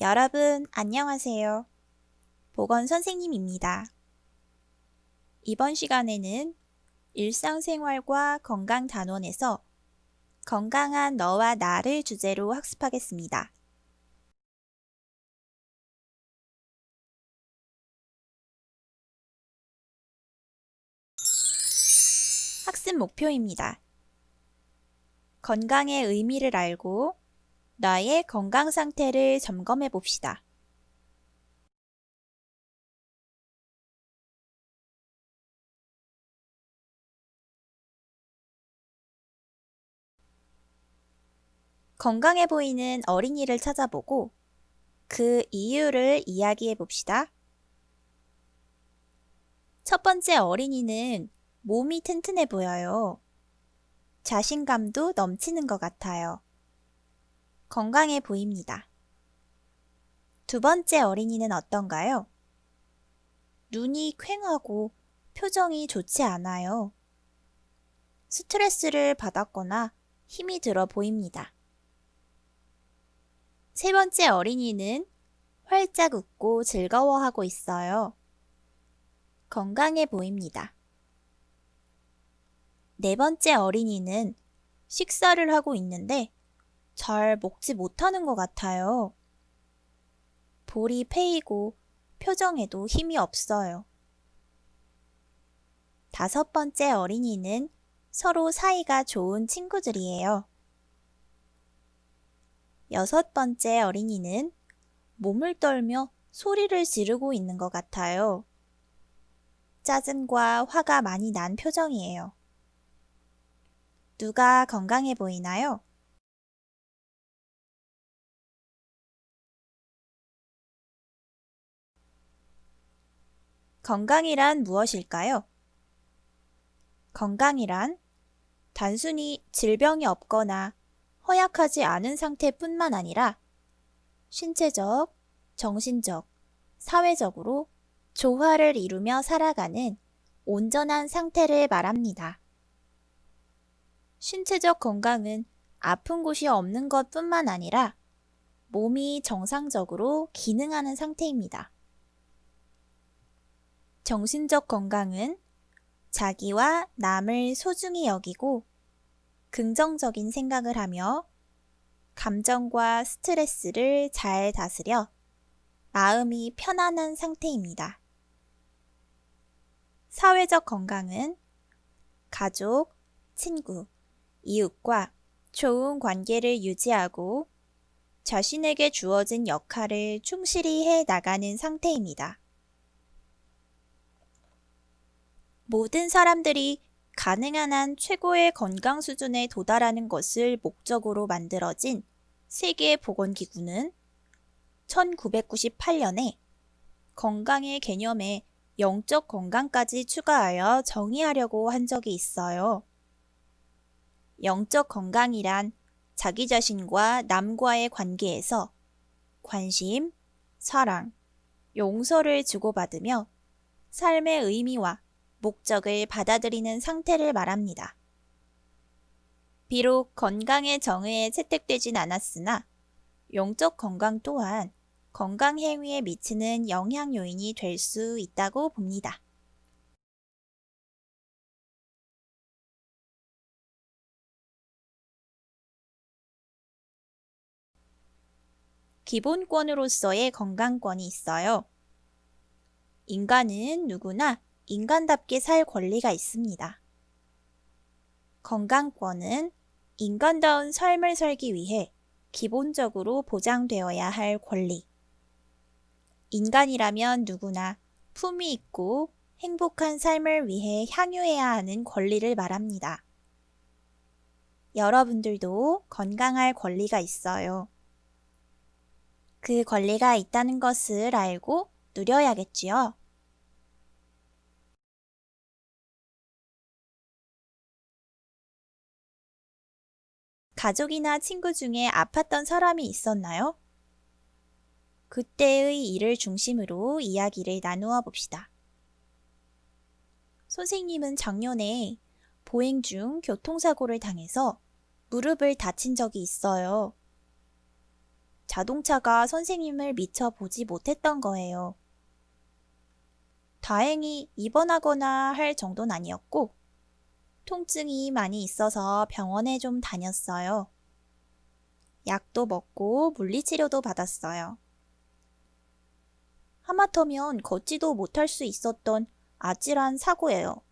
여러분, 안녕하세요. 보건 선생님입니다. 이번 시간에는 일상생활과 건강 단원에서 건강한 너와 나를 주제로 학습하겠습니다. 학습 목표입니다. 건강의 의미를 알고 나의 건강 상태를 점검해 봅시다. 건강해 보이는 어린이를 찾아보고 그 이유를 이야기해 봅시다. 첫 번째 어린이는 몸이 튼튼해 보여요. 자신감도 넘치는 것 같아요. 건강해 보입니다. 두 번째 어린이는 어떤가요? 눈이 퀭하고 표정이 좋지 않아요. 스트레스를 받았거나 힘이 들어 보입니다. 세 번째 어린이는 활짝 웃고 즐거워하고 있어요. 건강해 보입니다. 네 번째 어린이는 식사를 하고 있는데 잘 먹지 못하는 것 같아요. 볼이 패이고 표정에도 힘이 없어요. 다섯 번째 어린이는 서로 사이가 좋은 친구들이에요. 여섯 번째 어린이는 몸을 떨며 소리를 지르고 있는 것 같아요. 짜증과 화가 많이 난 표정이에요. 누가 건강해 보이나요? 건강이란 무엇일까요? 건강이란 단순히 질병이 없거나 허약하지 않은 상태뿐만 아니라 신체적, 정신적, 사회적으로 조화를 이루며 살아가는 온전한 상태를 말합니다. 신체적 건강은 아픈 곳이 없는 것 뿐만 아니라 몸이 정상적으로 기능하는 상태입니다. 정신적 건강은 자기와 남을 소중히 여기고 긍정적인 생각을 하며 감정과 스트레스를 잘 다스려 마음이 편안한 상태입니다. 사회적 건강은 가족, 친구, 이웃과 좋은 관계를 유지하고 자신에게 주어진 역할을 충실히 해 나가는 상태입니다. 모든 사람들이 가능한 한 최고의 건강 수준에 도달하는 것을 목적으로 만들어진 세계보건기구는 1998년에 건강의 개념에 영적 건강까지 추가하여 정의하려고 한 적이 있어요. 영적 건강이란 자기 자신과 남과의 관계에서 관심, 사랑, 용서를 주고받으며 삶의 의미와 목적을 받아들이는 상태를 말합니다. 비록 건강의 정의에 채택되진 않았으나 영적 건강 또한 건강 행위에 미치는 영향 요인이 될 수 있다고 봅니다. 기본권으로서의 건강권이 있어요. 인간은 누구나 인간답게 살 권리가 있습니다. 건강권은 인간다운 삶을 살기 위해 기본적으로 보장되어야 할 권리. 인간이라면 누구나 품위 있고 행복한 삶을 위해 향유해야 하는 권리를 말합니다. 여러분들도 건강할 권리가 있어요. 그 권리가 있다는 것을 알고 누려야겠지요. 가족이나 친구 중에 아팠던 사람이 있었나요? 그때의 일을 중심으로 이야기를 나누어 봅시다. 선생님은 작년에 보행 중 교통사고를 당해서 무릎을 다친 적이 있어요. 자동차가 선생님을 미처 보지 못했던 거예요. 다행히 입원하거나 할 정도는 아니었고, 통증이 많이 있어서 병원에 좀 다녔어요. 약도 먹고 물리치료도 받았어요. 하마터면 걷지도 못할 수 있었던 아찔한 사고예요.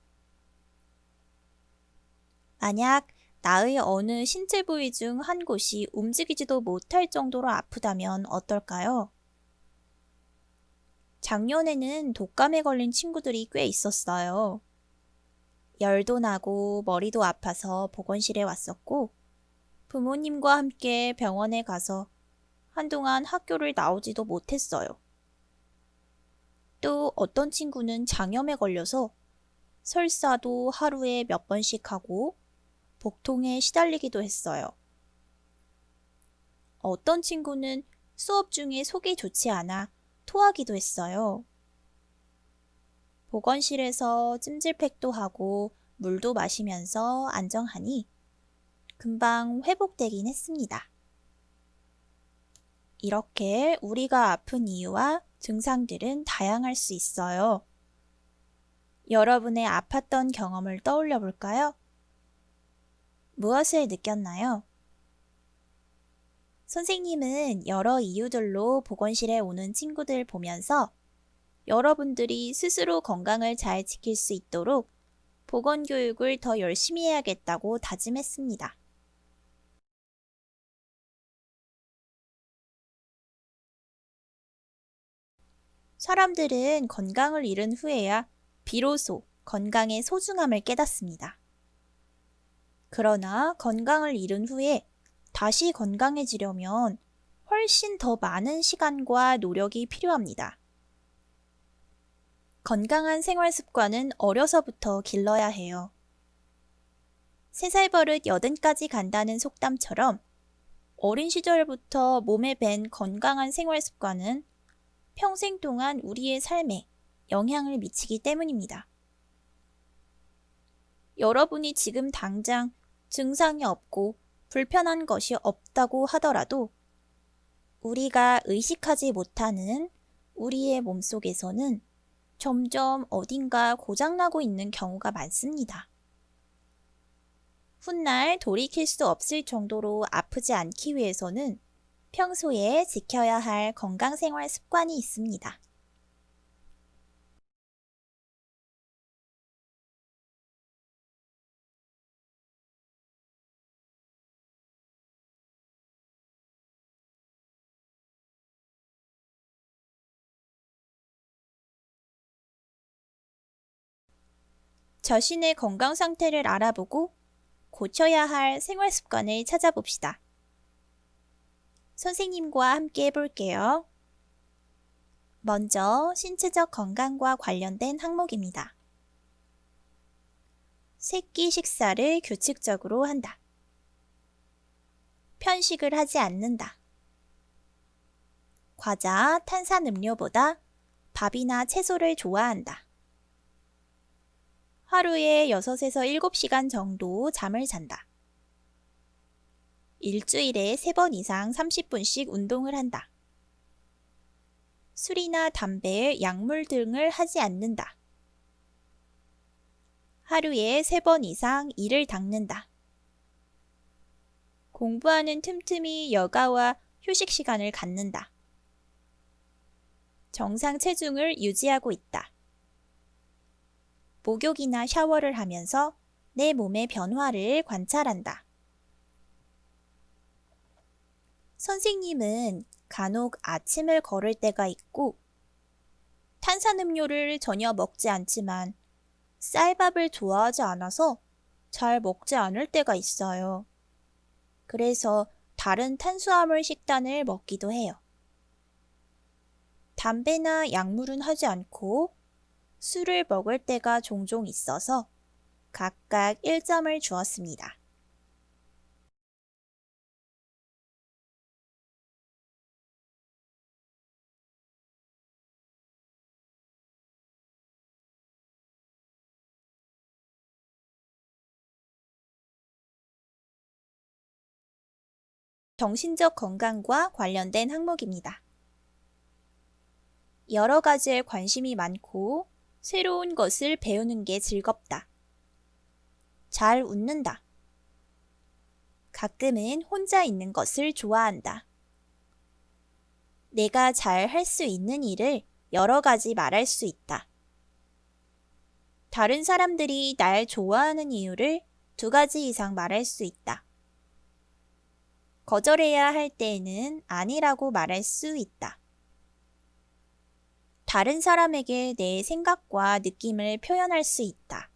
만약 나의 어느 신체 부위 중 한 곳이 움직이지도 못할 정도로 아프다면 어떨까요? 작년에는 독감에 걸린 친구들이 꽤 있었어요. 열도 나고 머리도 아파서 보건실에 왔었고, 부모님과 함께 병원에 가서 한동안 학교를 나오지도 못했어요. 또 어떤 친구는 장염에 걸려서 설사도 하루에 몇 번씩 하고 복통에 시달리기도 했어요. 어떤 친구는 수업 중에 속이 좋지 않아 토하기도 했어요. 보건실에서 찜질팩도 하고 물도 마시면서 안정하니 금방 회복되긴 했습니다. 이렇게 우리가 아픈 이유와 증상들은 다양할 수 있어요. 여러분의 아팠던 경험을 떠올려 볼까요? 무엇을 느꼈나요? 선생님은 여러 이유들로 보건실에 오는 친구들 보면서 여러분들이 스스로 건강을 잘 지킬 수 있도록 보건 교육을 더 열심히 해야겠다고 다짐했습니다. 사람들은 건강을 잃은 후에야 비로소 건강의 소중함을 깨닫습니다. 그러나 건강을 잃은 후에 다시 건강해지려면 훨씬 더 많은 시간과 노력이 필요합니다. 건강한 생활 습관은 어려서부터 길러야 해요. 세 살 버릇 여든까지 간다는 속담처럼 어린 시절부터 몸에 밴 건강한 생활 습관은 평생 동안 우리의 삶에 영향을 미치기 때문입니다. 여러분이 지금 당장 증상이 없고 불편한 것이 없다고 하더라도 우리가 의식하지 못하는 우리의 몸 속에서는 점점 어딘가 고장나고 있는 경우가 많습니다. 훗날 돌이킬 수 없을 정도로 아프지 않기 위해서는 평소에 지켜야 할 건강 생활 습관이 있습니다. 자신의 건강 상태를 알아보고 고쳐야 할 생활 습관을 찾아봅시다. 선생님과 함께 해볼게요. 먼저 신체적 건강과 관련된 항목입니다. 새끼 식사를 규칙적으로 한다. 편식을 하지 않는다. 과자, 탄산음료보다 밥이나 채소를 좋아한다. 하루에 6에서 7시간 정도 잠을 잔다. 일주일에 3번 이상 30분씩 운동을 한다. 술이나 담배, 약물 등을 하지 않는다. 하루에 3번 이상 이를 닦는다. 공부하는 틈틈이 여가와 휴식 시간을 갖는다. 정상 체중을 유지하고 있다. 목욕이나 샤워를 하면서 내 몸의 변화를 관찰한다. 선생님은 간혹 아침을 걸을 때가 있고 탄산음료를 전혀 먹지 않지만 쌀밥을 좋아하지 않아서 잘 먹지 않을 때가 있어요. 그래서 다른 탄수화물 식단을 먹기도 해요. 담배나 약물은 하지 않고 술을 먹을 때가 종종 있어서 각각 1점을 주었습니다. 정신적 건강과 관련된 항목입니다. 여러 가지에 관심이 많고 새로운 것을 배우는 게 즐겁다. 잘 웃는다. 가끔은 혼자 있는 것을 좋아한다. 내가 잘 할 수 있는 일을 여러 가지 말할 수 있다. 다른 사람들이 날 좋아하는 이유를 두 가지 이상 말할 수 있다. 거절해야 할 때에는 아니라고 말할 수 있다. 다른 사람에게 내 생각과 느낌을 표현할 수 있다.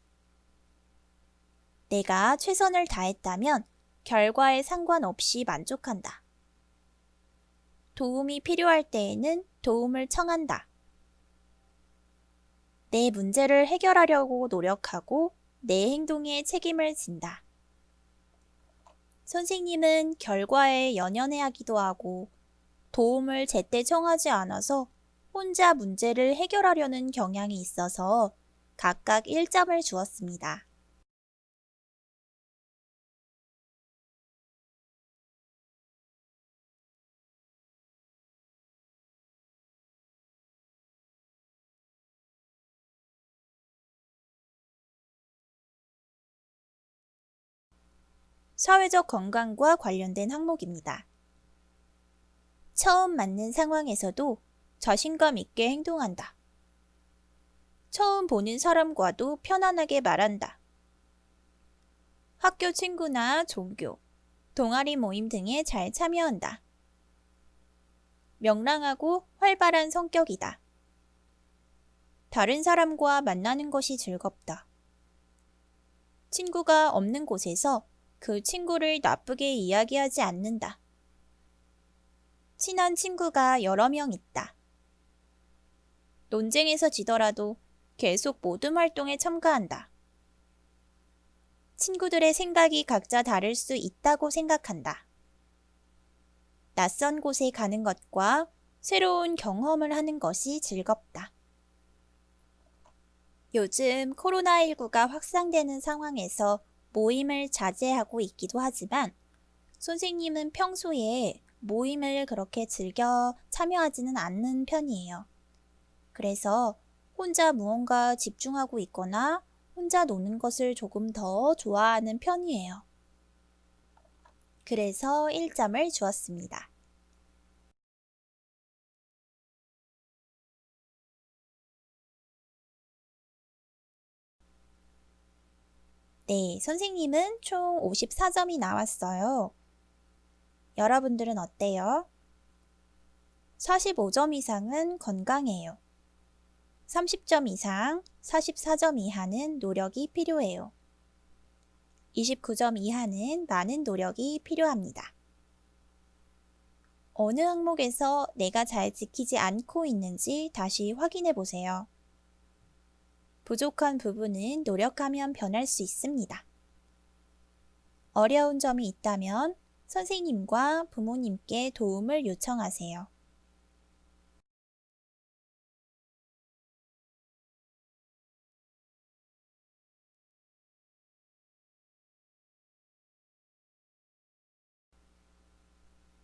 내가 최선을 다했다면 결과에 상관없이 만족한다. 도움이 필요할 때에는 도움을 청한다. 내 문제를 해결하려고 노력하고 내 행동에 책임을 진다. 선생님은 결과에 연연해 하기도 하고 도움을 제때 청하지 않아서 혼자 문제를 해결하려는 경향이 있어서 각각 1점을 주었습니다. 사회적 건강과 관련된 항목입니다. 처음 맞는 상황에서도 자신감 있게 행동한다. 처음 보는 사람과도 편안하게 말한다. 학교 친구나 종교, 동아리 모임 등에 잘 참여한다. 명랑하고 활발한 성격이다. 다른 사람과 만나는 것이 즐겁다. 친구가 없는 곳에서 그 친구를 나쁘게 이야기하지 않는다. 친한 친구가 여러 명 있다. 논쟁에서 지더라도 계속 모든 활동에 참가한다. 친구들의 생각이 각자 다를 수 있다고 생각한다. 낯선 곳에 가는 것과 새로운 경험을 하는 것이 즐겁다. 요즘 코로나19가 확산되는 상황에서 모임을 자제하고 있기도 하지만 선생님은 평소에 모임을 그렇게 즐겨 참여하지는 않는 편이에요. 그래서 혼자 무언가 집중하고 있거나 혼자 노는 것을 조금 더 좋아하는 편이에요. 그래서 1점을 주었습니다. 네, 선생님은 총 54점이 나왔어요. 여러분들은 어때요? 45점 이상은 건강해요. 30점 이상, 44점 이하는 노력이 필요해요. 29점 이하는 많은 노력이 필요합니다. 어느 항목에서 내가 잘 지키지 않고 있는지 다시 확인해 보세요. 부족한 부분은 노력하면 변할 수 있습니다. 어려운 점이 있다면 선생님과 부모님께 도움을 요청하세요.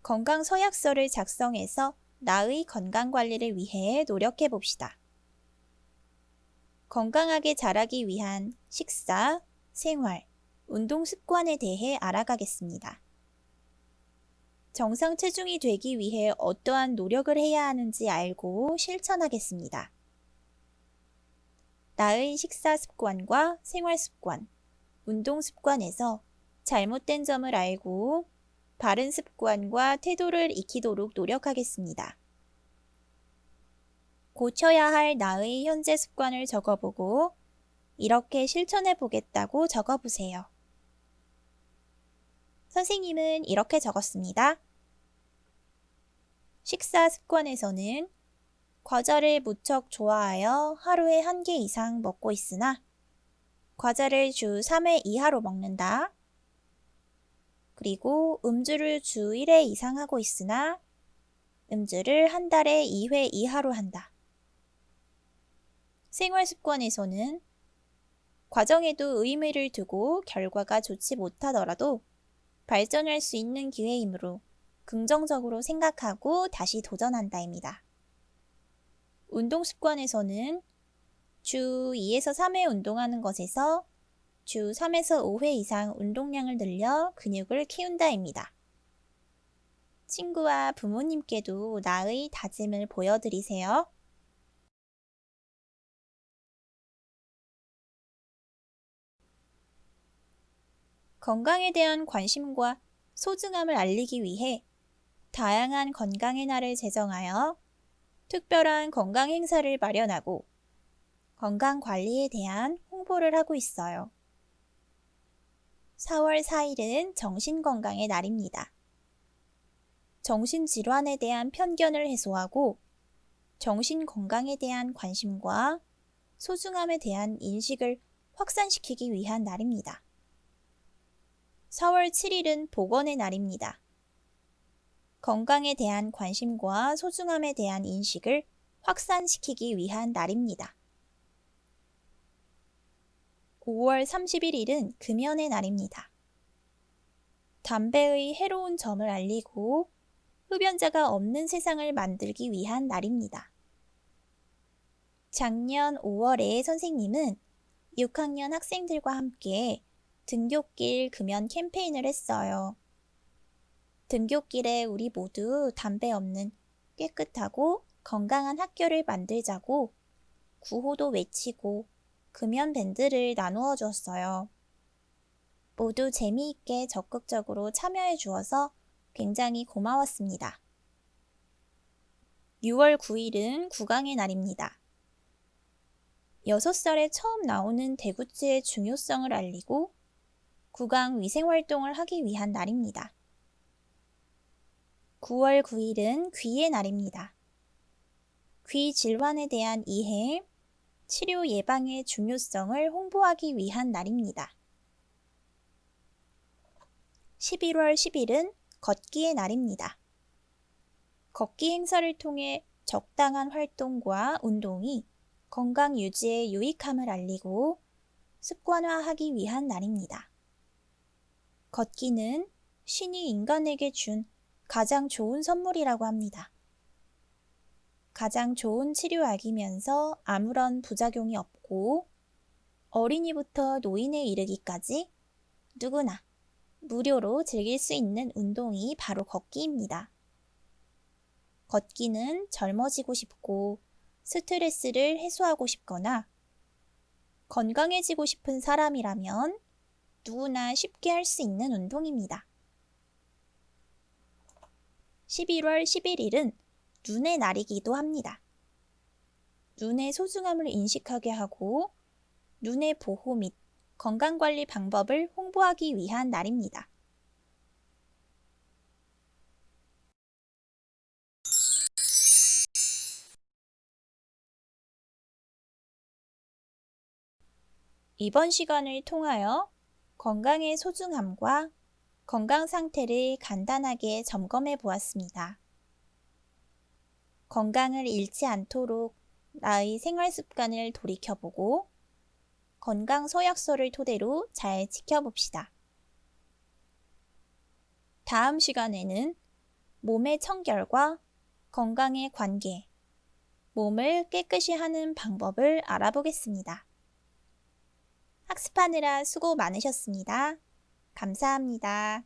건강 서약서를 작성해서 나의 건강 관리를 위해 노력해 봅시다. 건강하게 자라기 위한 식사, 생활, 운동 습관에 대해 알아가겠습니다. 정상 체중이 되기 위해 어떠한 노력을 해야 하는지 알고 실천하겠습니다. 나의 식사 습관과 생활 습관, 운동 습관에서 잘못된 점을 알고 바른 습관과 태도를 익히도록 노력하겠습니다. 고쳐야 할 나의 현재 습관을 적어보고 이렇게 실천해 보겠다고 적어보세요. 선생님은 이렇게 적었습니다. 식사 습관에서는 과자를 무척 좋아하여 하루에 한 개 이상 먹고 있으나 과자를 주 3회 이하로 먹는다. 그리고 음주를 주 1회 이상 하고 있으나 음주를 한 달에 2회 이하로 한다. 생활 습관에서는 과정에도 의미를 두고 결과가 좋지 못하더라도 발전할 수 있는 기회이므로 긍정적으로 생각하고 다시 도전한다입니다. 운동 습관에서는 주 2에서 3회 운동하는 것에서 주 3에서 5회 이상 운동량을 늘려 근육을 키운다입니다. 친구와 부모님께도 나의 다짐을 보여드리세요. 건강에 대한 관심과 소중함을 알리기 위해 다양한 건강의 날을 제정하여 특별한 건강 행사를 마련하고 건강 관리에 대한 홍보를 하고 있어요. 4월 4일은 정신건강의 날입니다. 정신질환에 대한 편견을 해소하고 정신건강에 대한 관심과 소중함에 대한 인식을 확산시키기 위한 날입니다. 4월 7일은 복원의 날입니다. 건강에 대한 관심과 소중함에 대한 인식을 확산시키기 위한 날입니다. 5월 31일은 금연의 날입니다. 담배의 해로운 점을 알리고 흡연자가 없는 세상을 만들기 위한 날입니다. 작년 5월에 선생님은 6학년 학생들과 함께 등굣길 금연 캠페인을 했어요. 등굣길에 우리 모두 담배 없는 깨끗하고 건강한 학교를 만들자고 구호도 외치고 금연 밴드를 나누어 주었어요. 모두 재미있게 적극적으로 참여해 주어서 굉장히 고마웠습니다. 6월 9일은 구강의 날입니다. 6살에 처음 나오는 대구치의 중요성을 알리고 구강 위생 활동을 하기 위한 날입니다. 9월 9일은 귀의 날입니다. 귀 질환에 대한 이해, 치료 예방의 중요성을 홍보하기 위한 날입니다. 11월 10일은 걷기의 날입니다. 걷기 행사를 통해 적당한 활동과 운동이 건강 유지에 유익함을 알리고 습관화하기 위한 날입니다. 걷기는 신이 인간에게 준 가장 좋은 선물이라고 합니다. 가장 좋은 치료약이면서 아무런 부작용이 없고 어린이부터 노인에 이르기까지 누구나 무료로 즐길 수 있는 운동이 바로 걷기입니다. 걷기는 젊어지고 싶고 스트레스를 해소하고 싶거나 건강해지고 싶은 사람이라면 누구나 쉽게 할 수 있는 운동입니다. 11월 11일은 눈의 날이기도 합니다. 눈의 소중함을 인식하게 하고 눈의 보호 및 건강관리 방법을 홍보하기 위한 날입니다. 이번 시간을 통하여 건강의 소중함과 건강 상태를 간단하게 점검해 보았습니다. 건강을 잃지 않도록 나의 생활 습관을 돌이켜보고 건강 서약서를 토대로 잘 지켜봅시다. 다음 시간에는 몸의 청결과 건강의 관계, 몸을 깨끗이 하는 방법을 알아보겠습니다. 학습하느라 수고 많으셨습니다. 감사합니다.